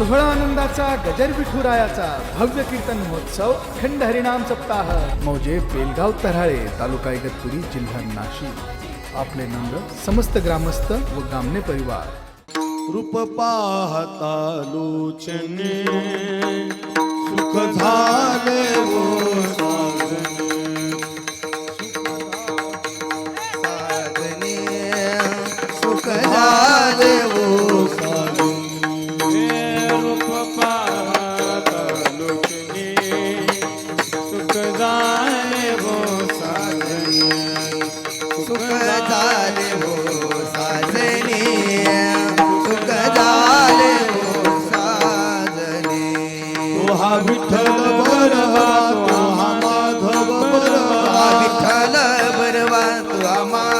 सोहळा आनंदाचा गजर विठुरायाचा भव्य कीर्तन महोत्सव खंड हरिणाम सप्ताह. मौजे बेलगाव तराळे तालुका इगतपुरी जिल्हा नाशिक. आपले नम्र समस्त ग्रामस्थ व गामने परिवार. रूप पाहता लोचने सुख झाले हो Samara.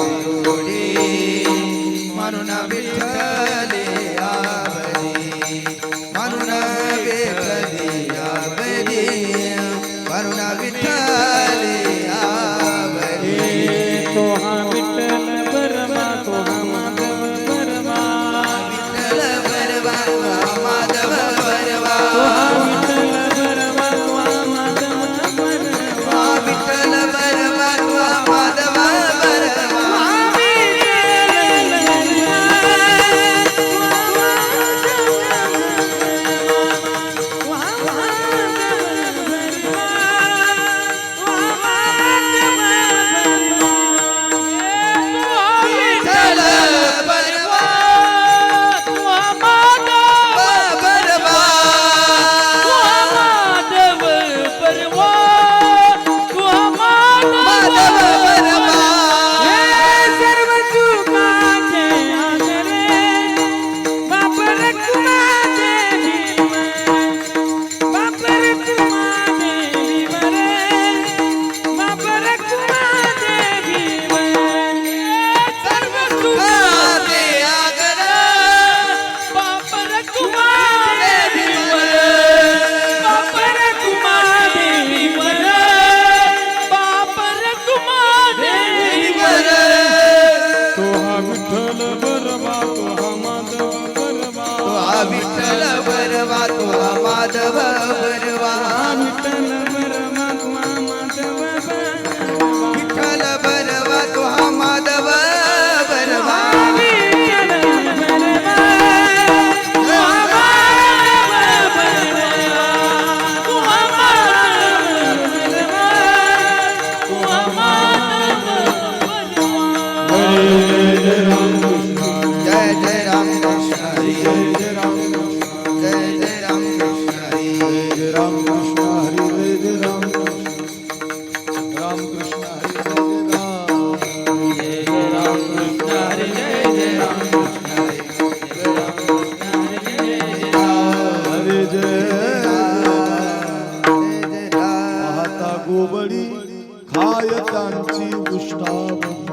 जय आता गोबडी खायतांची उष्णावली